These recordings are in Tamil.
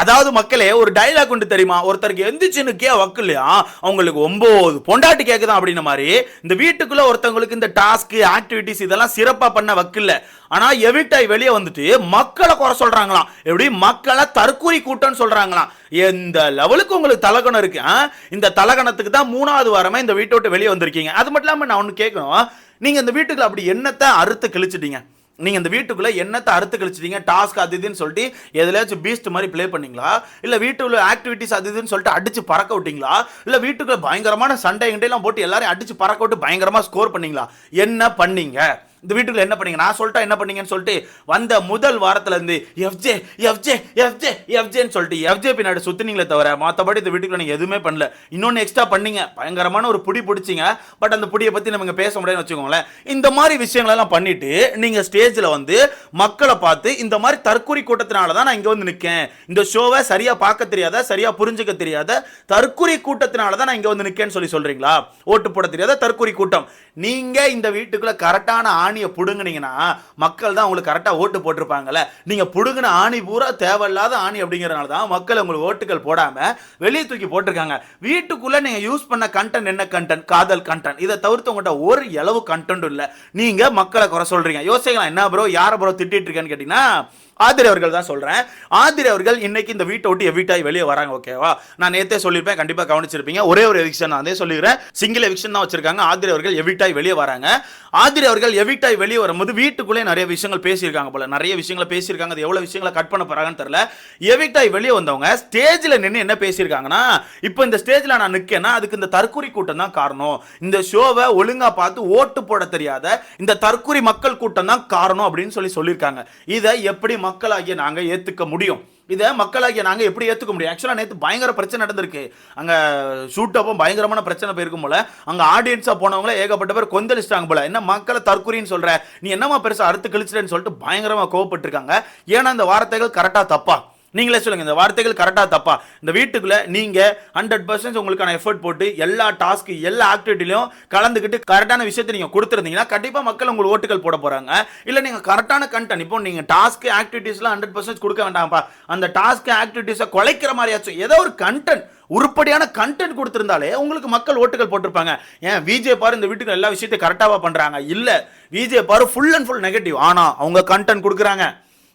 அதாவது மக்களே ஒரு டைலாக் உண்டு தெரியுமா? ஒருத்தருக்கு எந்திரிச்சுன்னுக்கே வக்கலையா அவங்களுக்கு ஒன்பது பொண்டாட்டி கேட்குதான் அப்படின்ன மாதிரி இந்த வீட்டுக்குள்ள ஒருத்தவங்களுக்கு இந்த டாஸ்க் ஆக்டிவிட்டிஸ் இதெல்லாம் சிறப்பாக பண்ண வக்கில்ல. ஆனால் எவிட்டாய் வெளியே வந்துட்டு மக்களை குறை சொல்கிறாங்களாம் எப்படி? மக்களை தற்கூரி கூட்டம்னு சொல்கிறாங்களாம் எந்த லெவலுக்கு உங்களுக்கு தலகணம் இருக்கு இந்த தலகணத்துக்கு தான் மூணாவது வாரமாக இந்த வீட்டை விட்டு வெளியே வந்திருக்கீங்க. அது மட்டும் இல்லாமல் நான் ஒன்று கேட்கணும் நீங்கள் இந்த வீட்டுக்குள்ள அப்படி என்னத்தை அறுத்து கிழிச்சிட்டீங்க? நீங்க இந்த வீட்டுக்குள்ள என்னத்தை அறுத்து கழிச்சிட்டீங்க? டாஸ்க் அது இதுன்னு சொல்லிட்டு எதுலயாச்சும் பீஸ்ட் மாதிரி ப்ளே பண்ணீங்களா? இல்ல வீட்டுக்குள்ள ஆக்டிவிட்டிஸ் அது இதுன்னு சொல்லிட்டு அடிச்சு பறக்க விட்டீங்களா? இல்ல வீட்டுக்குள்ள பயங்கரமான சண்டை கிண்டையெல்லாம் போட்டு எல்லாரையும் அடிச்சு பறக்க விட்டு பயங்கரமா ஸ்கோர் பண்ணீங்களா? என்ன பண்ணீங்க? இந்த வீட்டுக்குள்ள என்ன பண்ணீங்க? நான் சொல்லிட்டா என்ன பண்ணீங்கன்னு சொல்லிட்டு வந்த முதல் வாரத்துல இருந்து எஃப்ஜே எஃப்ஜே எஃப்ஜே எஃப்ஜேன்னு சொல்லிட்டு எஃப்ஜே பின்னாடி சுத்தினீங்களே தவிர மற்றபடி இந்த வீட்டுக்குள்ள நீங்க எதுவுமே பண்ணல. இன்னொன்னு எக்ஸ்ட்ரா பண்ணீங்க. பயங்கரமான ஒரு புடி பிடிச்சிங்க. பட் அந்த புடியை பத்தி நம்ம பேச முடியாதுன்னு வச்சுக்கோங்களேன். இந்த மாதிரி விஷயங்களெல்லாம் பண்ணிட்டு நீங்க ஸ்டேஜ்ல வந்து மக்களை பார்த்து இந்த மாதிரி தற்கொலை கூட்டத்தினால தான் நான் இங்க வந்து நிற்கேன் இந்த ஷோவை சரியா பார்க்க தெரியாத சரியா புரிஞ்சுக்க தெரியாத தற்கொலை கூட்டத்தினால தான் நான் இங்க வந்து நிற்கேன்னு சொல்லி சொல்றீங்களா? ஓட்டு போட தெரியாத தற்கொலை கூட்டம். நீங்க இந்த வீட்டுக்குள்ள கரெக்டான ஆணியை புடுங்குனீங்கன்னா மக்கள் தான் உங்களுக்கு கரெக்டா ஓட்டு போட்டிருப்பாங்கல்ல. நீங்க புடுங்கின ஆணி பூரா தேவையில்லாத ஆணி அப்படிங்கிறனால தான் மக்கள் உங்களுக்கு ஓட்டுகள் போடாம வெளியே தூக்கி போட்டிருக்காங்க. வீட்டுக்குள்ள நீங்க யூஸ் பண்ண கண்டென்ட் என்ன கண்டென்ட் காதல் கண்டென்ட் இதை தவிர்த்து உங்கள்கிட்ட ஒரு அளவு கண்டென்ட் இல்ல. நீங்க மக்களை குறை சொல்றீங்க. யோசிக்கலாம் என்ன ப்ரோ யார ப்ரோ திட்டிட்டு இருக்கேன்னு கேட்டிங்கன்னா ஆதிரி அவர்கள் தான் சொல்றேன். ஆதிரி அவர்கள் இன்னைக்கு இந்த வீட்டை விட்டு எவிட்டாய் வெளியே வராங்க ஓகேவா நான் நேத்தே சொல்லியிருப்பேன் கண்டிப்பாக கவனிச்சிருப்பீங்க. ஒரே ஒரு எவிக்ஷன் நான் அதே சொல்லிடுறேன் சிங்கிள் எவிக்ஷன் தான் வச்சிருக்காங்க. ஆதிரி அவர்கள் எவிட்டாய் வெளியே வராங்க. ஆதிரி அவர்கள் எவிட்டாய் வெளியே வரும்போது வீட்டுக்குள்ளே நிறைய விஷயங்கள் பேசியிருக்காங்க போல. நிறைய விஷயங்களை பேசியிருக்காங்க. அது எவ்வளோ விஷயங்களை கட் பண்ண போறாங்கன்னு தெரியல. எவிட்டாய் வெளியே வந்தவங்க ஸ்டேஜில் நின்று என்ன பேசியிருக்காங்கன்னா இப்போ இந்த ஸ்டேஜில் நான் நிற்கேன்னா அதுக்கு இந்த தற்கொலை கூட்டம் தான் காரணம். இந்த ஷோவை ஒழுங்காக பார்த்து ஓட்டு போட தெரியாத இந்த தற்கொலை மக்கள் கூட்டம் தான் காரணம் அப்படின்னு சொல்லி சொல்லியிருக்காங்க. இதை எப்படி மக்களாகிய நாங்கள் ஏற்றுக்க முடியும்? இதை மக்களாகிய நாங்கள் எப்படி ஏற்றுக்க முடியும்? ஆக்சுவலாக நேற்று பயங்கர பிரச்சனை நடந்திருக்கு. அங்கே ஷூட் அப்போ பயங்கரமான பிரச்சனை போயிருக்கும் போல. அங்கே ஆடியன்ஸாக போனவங்கள ஏகப்பட்ட பேர் கொந்தளிச்சிட்டாங்க போல. என்ன மக்களை தற்கொலைன்னு சொல்கிற நீ என்னமா பெருசாக அறுத்து கழிச்சிட்டேன்னு சொல்லிட்டு பயங்கரமாக கோவப்பட்டிருக்காங்க. ஏன்னா அந்த வார்த்தைகள் கரெக்டாக தப்பா? நீங்களே சொல்லுங்க இந்த வார்த்தைகள் கரெக்டாக தப்பா? இந்த வீட்டுக்குள்ளே நீங்கள் ஹண்ட்ரட் பர்சன்ட் உங்களுக்கான எஃபர்ட் போட்டு எல்லா டாஸ்க்கு எல்லா ஆக்டிவிட்டிலையும் கலந்துக்கிட்டு கரெக்டான விஷயத்தை நீங்கள் கொடுத்துருந்தீங்கன்னா கண்டிப்பாக மக்கள் உங்களுக்கு ஓட்டுகள் போட போகிறாங்க இல்லை நீங்கள் கரெக்டான கண்டென்ட் இப்போ நீங்கள் டாஸ்க் ஆக்டிவிட்டிஸ்லாம் ஹண்ட்ரட் பர்சன்ட் கொடுக்க வேண்டாம்ப்பா. அந்த டாஸ்க் ஆக்டிவிட்டிஸை குலைக்கிற மாதிரியாச்சும் ஏதோ ஒரு கண்டென்ட் உருப்படியான கண்டென்ட் கொடுத்துருந்தாலே உங்களுக்கு மக்கள் ஓட்டுகள் போட்டிருப்பாங்க. ஏன் விஜே பாரு இந்த வீட்டுக்கு எல்லா விஷயத்தையும் கரெக்டாக பண்ணுறாங்க இல்லை விஜே பாரு ஃபுல் அண்ட் ஃபுல் நெகட்டிவ் ஆனால் அவங்க கண்டென்ட் கொடுக்குறாங்க.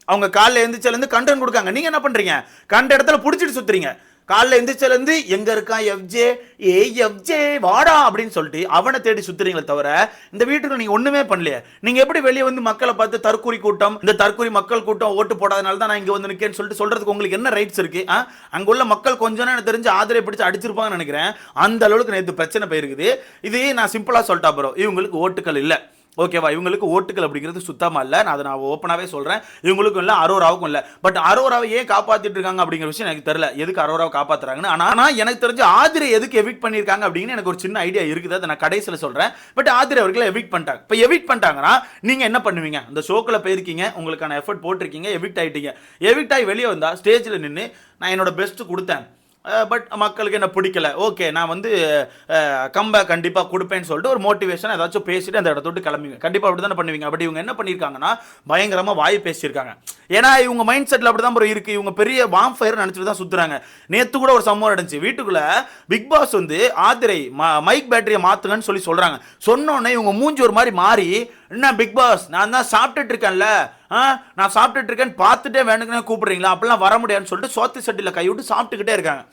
அவங்க காலைல எழுந்திரிச்சலேருந்து கண்டென்ட் கொடுக்காங்க. நீங்கள் என்ன பண்ணுறீங்க கண்ட இடத்துல பிடிச்சிட்டு சுற்றுறீங்க காலைல எந்திரிச்சிலேருந்து எங்கே இருக்கான் எஃப்ஜே? ஏ எஃப்ஜே வாடா அப்படின்னு சொல்லிட்டு அவனை தேடி சுற்றுறீங்களே தவிர இந்த வீட்டுக்கு நீங்கள் ஒன்றுமே பண்ணலையே. நீங்கள் எப்படி வெளியே வந்து மக்களை பார்த்து தற்கூரி கூட்டம் இந்த தற்கூரி மக்கள் கூட்டம் ஓட்டு போடாதனால தான் நான் இங்கே வந்து நிற்கேன்னு சொல்லிட்டு சொல்கிறதுக்கு உங்களுக்கு என்ன ரைட்ஸ் இருக்குது ஆ? அங்கே உள்ள மக்கள் கொஞ்சம் எனக்கு தெரிஞ்சு ஆதரவை பிடிச்சி அடிச்சிருப்பாங்கன்னு நினைக்கிறேன். அந்த அளவுக்கு நேற்று பிரச்சனை போயிருக்குது. இது நான் சிம்பிளாக சொல்லிட்டா ப்ரோ இவங்களுக்கு ஓட்டுகள் இல்லை. ஓகேவா? இவங்களுக்கு ஓட்டுகள் அப்படிங்கிறது சுத்தமாக இல்லை. நான் அதை நான் ஓப்பனாகவே சொல்கிறேன் இவங்களுக்கும் இல்லை அரோராவுக்கும் இல்லை. பட் அரோராவை ஏன் காப்பாற்றிட்டு இருக்காங்க அப்படிங்கிற விஷயம் எனக்கு தெரியல. எதுக்கு அரோராவை காப்பாற்றுறாங்கன்னு ஆனால் எனக்கு தெரிஞ்சு ஆதிரை எதுக்கு எவிக்ட் பண்ணியிருக்காங்க அப்படின்னு எனக்கு ஒரு சின்ன ஐடியா இருக்குது. அதை நான் கடைசியில் சொல்கிறேன் பட் ஆதிரை அவர்களை எவிட் பண்ணிட்டாங்க. இப்போ எவிட் பண்ணிட்டாங்கன்னா நீங்கள் என்ன பண்ணுவீங்க? அந்த ஷோக்கில் போயிருக்கீங்க. உங்களுக்கான எஃபர்ட் போட்டிருக்கீங்க. எவிக்ட் ஆகிட்டீங்க எவிக்ட் ஆகி வெளியே வந்தால் ஸ்டேஜில் நின்று நான் என்னோட பெஸ்ட்டு கொடுத்தேன். பட் மக்களுக்கு என்ன பிடிக்கல? ஓகே நான் வந்து கம்பேக் கண்டிப்பாக கொடுப்பேன்னு சொல்லிட்டு ஒரு மோட்டிவேஷன் ஏதாச்சும் பேசிட்டு அந்த இடத்த விட்டு கிளம்புவீங்க. கண்டிப்பாக அப்படி தானே பண்ணுவீங்க. பட் இவங்க என்ன பண்ணியிருக்காங்கன்னா பயங்கரமாக வாய் பேசியிருக்காங்க. ஏன்னா இவங்க மைண்ட் செட்டில் அப்படி தான் ப்ரோ இருக்குது இவங்க பெரிய வாம் ஃபயர் நினச்சிட்டு தான் சுற்றுறாங்க நேற்று கூட ஒரு சம்பவம் நடந்துச்சு. வீட்டுக்குள்ளே பிக் பாஸ் வந்து ஆதிரை மைக் பேட்டரியை மாற்றுங்கன்னு சொல்லி சொல்கிறாங்க சொன்னோன்னே இவங்க மூஞ்சி ஒரு மாதிரி மாறி என்ன பிக் பாஸ் நான் தான் சாப்பிட்டுட்டு இருக்கேன்ல. ஆ நான் சாப்பிட்டுட்டு இருக்கேன்னு பார்த்துட்டே வேணுங்கன்னு கூப்பிடுறீங்களா? அப்படிலாம் வர முடியாதுன்னு சொல்லிட்டு சோத்து சட்டியில் கை விட்டு சாப்பிட்டுக்கிட்டே இருக்காங்க.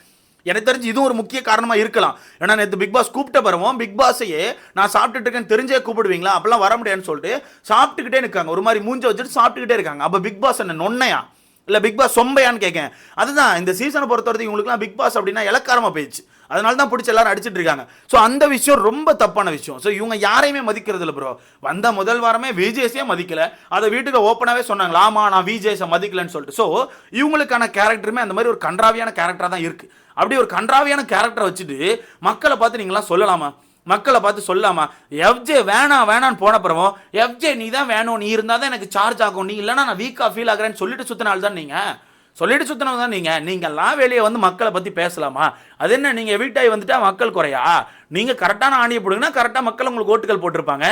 எனக்கு தெரிஞ்சு இதுவும் ஒரு முக்கிய காரணமாக இருக்கலாம். ஏன்னா நேற்று பிக் பாஸ் கூப்பிட்ட பருவம் பிக் பாஸையே நான் சாப்பிட்டுட்டு இருக்கேன்னு தெரிஞ்சே கூப்பிடுவீங்களா? அப்பெல்லாம் வர முடியாதுன்னு சொல்லிட்டு சாப்பிட்டுக்கிட்டே இருக்காங்க ஒரு மாதிரி மூஞ்ச வச்சுட்டு சாப்பிட்டுக்கிட்டே இருக்காங்க. அப்போ பிக் பாஸ் என்ன நொன்னையா இல்லை பிக் பாஸ் சொம்பையான்னு கேட்கேன் அதுதான் இந்த சீசனை பொறுத்த வரைக்கும் இவங்களுக்குலாம் பிக் பாஸ் அப்படின்னா இலக்காரமாக போயிடுச்சு. அதனால தான் பிடிச்சி எல்லாரும் அடிச்சிட்டு இருக்காங்க. ஸோ அந்த விஷயம் ரொம்ப தப்பான விஷயம். ஸோ இவங்க யாரையுமே மதிக்கிறது இல்லை ப்ரோ வந்த முதல் வாரமே விஜேஸே மதிக்கல. அதை வீட்டுக்கு ஓப்பனாகவே சொன்னாங்க ஆமா நான் விஜேஸை மதிக்கலன்னு சொல்லிட்டு. ஸோ இவங்களுக்கான கேரக்டருமே அந்த மாதிரி ஒரு கன்றாவியான கேரக்டராக தான் இருக்குது அப்படி ஒரு கன்றாவியான கேரக்டரை வச்சுட்டு மக்களை பார்த்து நீங்களாம் சொல்லலாமா? மக்களை பார்த்து சொல்லாமா? எஃப்ஜே வேணாம் வேணான்னு போன அப்புறமோ எஃப்ஜே நீ தான் வேணும் நீ இருந்தால் தான் எனக்கு சார்ஜ் ஆகும். நீ இல்லைன்னா நான் வீக்காக ஃபீல் ஆகிறேன்னு சொல்லிட்டு சுத்தினால தான் நீங்கள் சொல்லிட்டு சுத்தினவங்க தான் நீங்கள் நீங்கள்லாம் வெளியே வந்து மக்களை பற்றி பேசலாமா? அது என்ன நீங்கள் வீட்டாய் வந்துட்டால் மக்கள் குறையா? நீங்கள் கரெக்டான ஆணியை போடுங்கன்னா கரெக்டாக மக்கள் உங்களுக்கு ஓட்டுகள் போட்டிருப்பாங்க.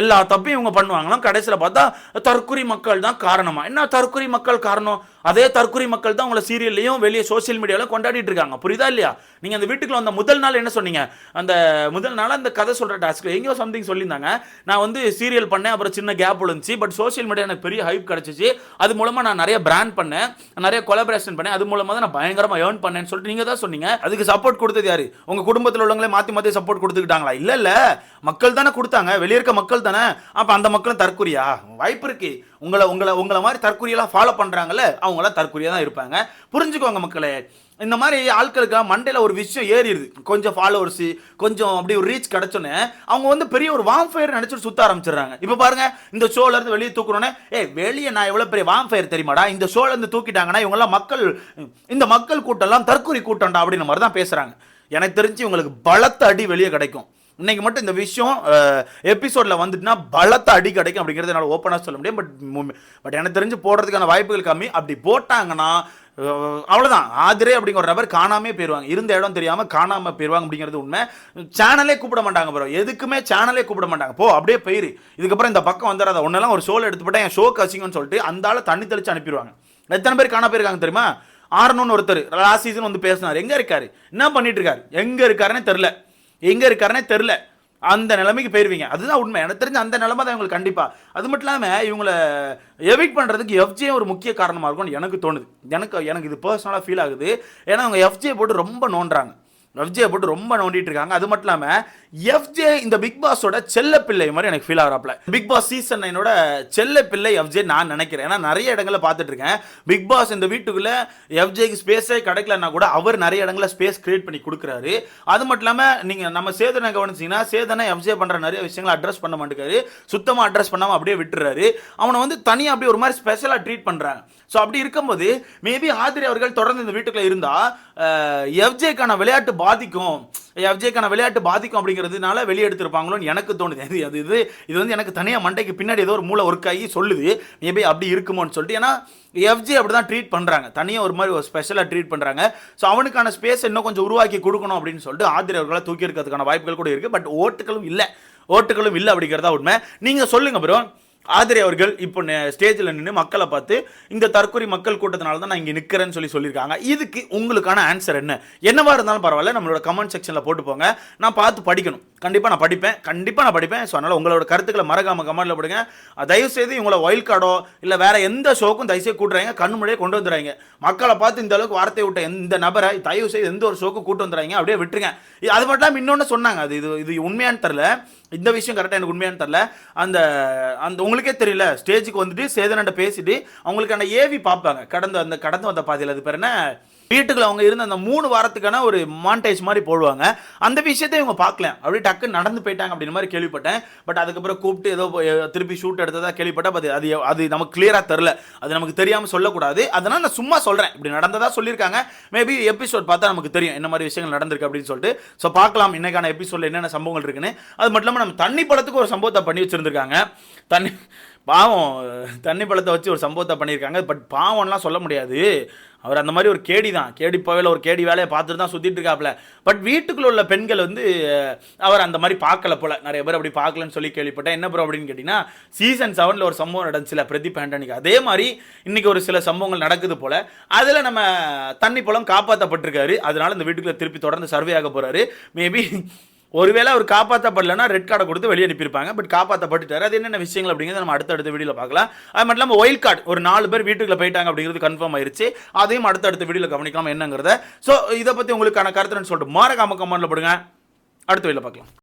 எல்லா தப்பையும் இவங்க பண்ணுவாங்களாம். கடைசியில் பார்த்தா தற்குறி மக்கள் தான் காரணமா? என்ன தற்குறி மக்கள் காரணம்? அதே தற்கொலை மக்கள் தான் உங்களை சீரியல்லையும் வெளியே சோஷியல் மீடியாவிலும் கொண்டாடிட்டு இருக்காங்க. புரியுதா இல்லையா? நீங்கள் அந்த வீட்டுக்குள்ள வந்த முதல் நாள் என்ன சொன்னீங்க? அந்த முதல் நாள் அந்த கதை சொல்கிற டாஸ்க்கில் எங்கேயோ சம்திங் சொல்லியிருந்தாங்க. நான் வந்து சீரியல் பண்ணேன் அப்புறம் சின்ன கேப் விழுந்துச்சு. பட் சோஷியல் மீடியா எனக்கு பெரிய ஹைப் கிடைச்சிச்சு. அது மூலமாக நான் நிறைய பிராண்ட் பண்ணேன் நிறைய கொலபரேஷன் பண்ணேன். அது மூலமாக தான் நான் பயங்கரமாக ஏர்ன் பண்ணேன்னு சொல்லிட்டு நீங்கள் தான் சொன்னீங்க. அதுக்கு சப்போர்ட் கொடுத்தது யாரு? உங்கள் குடும்பத்தில் உள்ளவங்களே மாற்றி மாற்றி சப்போர்ட் கொடுத்துக்கிட்டாங்களா? இல்லை இல்லை. மக்கள் தானே கொடுத்தாங்க. வெளியே இருக்க மக்கள் தானே. அப்போ அந்த மக்களும் தற்கொலையா? வாய்ப்பு இருக்கு. உங்களை உங்களை உங்களை மாதிரி தற்கொலையெல்லாம் ஃபாலோ பண்ணுறாங்கல்ல அவங்க அவங்களாம் தற்கொலையாக தான் இருப்பாங்க. புரிஞ்சுக்கோங்க மக்களே இந்த மாதிரி ஆட்களுக்கெல்லாம் மண்டையில் ஒரு விஷயம் ஏறிடுது. கொஞ்சம் ஃபாலோவர்ஸ் கொஞ்சம் அப்படி ஒரு ரீச் கிடச்சோன்னே அவங்க வந்து பெரிய ஒரு வாம்ஃபயர் நினைச்சிட்டு சுத்த ஆரம்பிச்சிடுறாங்க. இப்போ பாருங்க இந்த ஷோலேருந்து வெளியே தூக்கணுன்னே ஏ வெளியே நான் எவ்வளோ பெரிய வாம்ஃபயர் தெரியுமாடா? இந்த ஷோலேருந்து தூக்கிட்டாங்கன்னா இவங்கெல்லாம் மக்கள் இந்த மக்கள் கூட்டம்லாம் தற்கொலை கூட்டம்டா அப்படின்ற மாதிரி தான் பேசுறாங்க. எனக்கு தெரிஞ்சு இவங்களுக்கு பலத்த அடி வெளியே கிடைக்கும். இன்னைக்கு மட்டும் இந்த விஷயம் எபிசோடில் வந்துட்டுனா பலத்த அடி கிடைக்கும் அப்படிங்கிறது என்னால் ஓப்பனாக சொல்ல முடியும். பட் பட் எனக்கு தெரிஞ்சு போடுறதுக்கான வாய்ப்புகள் கம்மி. அப்படி போட்டாங்கன்னா அவ்வளோதான் ஆதிரே அப்படிங்கிற ஒரு நபர் காணாமே போயிடுவாங்க இருந்த இடம் தெரியாமல் காணாமல் போயிருவாங்க அப்படிங்கிறது உண்மை. சேனலே கூப்பிட மாட்டாங்க ப்ரோ எதுக்குமே சேனலே கூப்பிட மாட்டாங்க. போ அப்படியே போயிரு. இதுக்கப்புறம் இந்த பக்கம் வந்துடாத. ஒன்றெல்லாம் ஒரு ஷோவில் எடுத்துப்பட்டா என் ஷோக்கு அசிங்கன்னு சொல்லிட்டு அந்த ஆளை தண்ணி தெளிச்சு அனுப்பிடுவாங்க. எத்தனை பேர் காணா போயிருக்காங்க தெரியுமா? ஆறணும்னு ஒருத்தர் லாஸ்ட் சீசன் வந்து பேசினார். எங்கே இருக்காரு? என்ன பண்ணிட்டு இருக்காரு? எங்கே இருக்காருன்னு தெரில எங்கே இருக்காருன்னே தெரில அந்த நிலைமைக்கு போயிருவீங்க. அதுதான் உண்மை. எனக்கு தெரிஞ்ச அந்த நிலைமை தான் இவங்களுக்கு கண்டிப்பாக அது மட்டும் இல்லாமல் இவங்களை எவிக் பண்ணுறதுக்கு எஃப்ஜே ஒரு முக்கிய காரணமாக இருக்கும்னு எனக்கு தோணுது. எனக்கு எனக்கு இது பர்சனலாக ஃபீல் ஆகுது. ஏன்னா அவங்க எஃப்ஜே போட்டு ரொம்ப நோண்டுறாங்க. எஃப்ஜே போட்டு ரொம்ப நோண்டிட்டு இருக்காங்க. அது மட்டும் இல்லாமல் எஃப்ஜே இந்த பிக் பாஸோட செல்ல பிள்ளை மாதிரி எனக்கு ஃபீல் ஆகிறாப்ல பிக் பாஸ் சீசன் நைனோட செல்ல பிள்ளை எஃப்ஜே நான் நினைக்கிறேன். ஏன்னா நிறைய இடங்களை பார்த்துட்டு இருக்கேன். பிக் பாஸ் இந்த வீட்டுக்குள்ளே எஃப்ஜேக்கு ஸ்பேஸே கிடைக்கலன்னா கூட அவர் நிறைய இடங்கள ஸ்பேஸ் கிரியேட் பண்ணி கொடுக்குறாரு. அது மட்டும் இல்லாமல் நீங்கள் நம்ம சேதனை கவனிச்சீங்கன்னா சேதனை எஃப்ஜே பண்ணுற நிறைய விஷயங்களை அட்ரஸ் பண்ண மாட்டேங்காரு. சுத்தமாக அட்ரஸ் பண்ணாம அப்படியே விட்டுறாரு. அவனை வந்து தனியாக அப்படியே ஒரு மாதிரி ஸ்பெஷலாக ட்ரீட் பண்ணுறாங்க ஸோ அப்படி இருக்கும்போது மேபி ஆதிரி அவர்கள் தொடர்ந்து இந்த வீட்டுக்குள்ளே இருந்தால் எஃப்ஜேக்கான விளையாட்டு பாதிக்கும். எஃப்ஜேக்கான விளையாட்டு பாதிக்கும் அப்படிங்கிறதுனால வெளியே எடுத்திருப்பாங்களோன்னு எனக்கு தோணுது. இது அது இது இது வந்து எனக்கு தனியாக மண்டைக்கு பின்னாடி ஏதோ ஒரு மூளை ஒர்க் ஆகி சொல்லுது. மேபி அப்படி இருக்குமோன்னு சொல்லிட்டு. ஏன்னா எஃப்ஜே அப்படி தான் ட்ரீட் பண்ணுறாங்க தனியாக ஒரு மாதிரி ஒரு ஸ்பெஷலாக ட்ரீட் பண்ணுறாங்க ஸோ அவனுக்கான ஸ்பேஸ் இன்னும் கொஞ்சம் உருவாக்கி கொடுக்கணும் அப்படின்னு சொல்லிட்டு ஆதிரி அவர்களை தூக்கி இருக்கிறதுக்கான வாய்ப்புகள் கூட இருக்குது பட் ஓட்டுகளும் இல்லை. ஓட்டுகளும் இல்லை அப்படிங்கிறதா உண்மை. நீங்கள் சொல்லுங்கள் ப்ரோ ஆதிரி அவர்கள் இப்போ ஸ்டேஜில் நின்று மக்களை பார்த்து இந்த தற்கொலை மக்கள் கூட்டத்தினால தான் நான் இங்கே நிற்கிறேன்னு சொல்லி சொல்லியிருக்காங்க. இதுக்கு உங்களுக்கான ஆன்சர் என்ன? என்னவா இருந்தாலும் பரவாயில்ல நம்மளோட கமெண்ட் செக்ஷனில் போட்டு போங்க. நான் பார்த்து படிக்கணும். கண்டிப்பாக நான் படிப்பேன். கண்டிப்பாக நான் படிப்பேன். ஸோ அதனால் உங்களோட கருத்துக்களை மறக்காம கமெண்ட்டில் போடுங்க. தயவுசெய்து தயவு செய்து இவங்கள ஒயில் கார்டோ இல்லை வேற எந்த ஷோக்கும் தயவு செய்து கூட்டுறாங்க கண்ணு முன்னாடியே கொண்டு வந்துடுறாங்க மக்களை பார்த்து இந்த அளவுக்கு வார்த்தை விட்ட எந்த நபரை தயவு செய்து எந்த ஒரு ஷோக்கும் கூட்டு வந்துடுறாங்க அப்படியே விட்டுருங்க. அது மட்டும் இல்லாமல் இன்னொன்று சொன்னாங்க. அது இது இது உண்மையான்னு தெரில இந்த விஷயம் கரெக்டாக எனக்கு உண்மையானு தெரில அந்த அந்த உங்களுக்கே தெரியல. ஸ்டேஜுக்கு வந்துட்டு சேதனண்ட பேசிட்டு அவங்களுக்கான ஏவி பார்ப்பாங்க. கடந்து அந்த கடந்து வந்த பாதையில் அது பேர் என்ன? வீட்டுக்குள்ள அவங்க இருந்த அந்த மூணு வாரத்துக்கான ஒரு மாண்டேஜ் மாதிரி போடுவாங்க. அந்த விஷயத்தை இவங்க பார்க்கல. அப்படியே டக்கு நடந்து போயிட்டாங்க அப்படின்ற மாதிரி கேள்விப்பட்டேன். பட் அதுக்கப்புறம் கூப்பிட்டு ஏதோ திருப்பி ஷூட் எடுத்ததாக கேள்விப்பட்டேன் பட் அது அது நமக்கு கிளியராக தெரில அது நமக்கு தெரியாமல் சொல்லக்கூடாது. அதனால் நான் சும்மா சொல்கிறேன் இப்படி நடந்ததாக சொல்லியிருக்காங்க. மேபி எபிசோட் பார்த்தா நமக்கு தெரியும் என்ன மாதிரி விஷயங்கள் நடந்திருக்கு அப்படின்னு சொல்லிட்டு. ஸோ பார்க்கலாம் இன்னைக்கான எபிசோடில் என்னென்ன சம்பவங்கள் இருக்குன்னு. அது மட்டும் இல்லாமல் நம்ம தண்ணி படத்துக்கு ஒரு சம்பவத்தை பண்ணி வச்சுருந்துருக்காங்க. தண்ணி பாவம் தண்ணி பழத்தை வச்சு ஒரு சம்பவத்தை பண்ணியிருக்காங்க. பட் பாவம்லாம் சொல்ல முடியாது. அவர் அந்த மாதிரி ஒரு கேடி தான். கேடி போவையில் ஒரு கேடி வேலையை பார்த்துட்டு தான் சுற்றிட்டு இருக்காப்புல. பட் வீட்டுக்குள்ள உள்ள பெண்கள் வந்து அவர் அந்த மாதிரி பார்க்கல போல. நிறைய பேர் அப்படி பார்க்கலன்னு சொல்லி கேள்விப்பட்டேன். என்ன ப்ரோ அப்படின்னு கேட்டிங்கன்னா சீசன் செவனில் ஒரு சம்பவம் நடந்துச்சுல பிரதீப் ஆண்டனிக்கு. அதே மாதிரி இன்னைக்கு ஒரு சில சம்பவங்கள் நடக்குது போல. அதில் நம்ம தண்ணி பழம் காப்பாற்றப்பட்டிருக்காரு அதனால இந்த வீட்டுக்குள்ளே திருப்பி தொடர்ந்து சர்வே ஆக போகிறாரு மேபி ஒருவேளை அவர் காப்பாற்றப்படலைன்னா ரெட் கார்டை கொடுத்து வெளியே அனுப்பியிருப்பாங்க. பட் காப்பாற்றப்பட்டுட்டார் அது என்னென்ன விஷயங்கள் அப்படிங்கிறத நம்ம அடுத்தடுத்த வீடியோவில் பார்க்கலாம். அது மட்டும் இல்லாமல் ஒயில் கார்டு ஒரு நாலு பேர் வீட்டுக்குள்ள போயிட்டாங்க அப்படிங்கிறது கன்ஃபார்ம் ஆயிருச்சு. அதையும் அடுத்தடுத்த வீடியோவில் கவனிக்கலாம் என்னங்கிறத. ஸோ இதை பற்றி உங்களுக்கான கருத்துன்னு சொல்லிட்டு மாறக்காம கமெண்ட்ல போடுங்க. அடுத்த வீடியோவில் பார்க்கலாம்.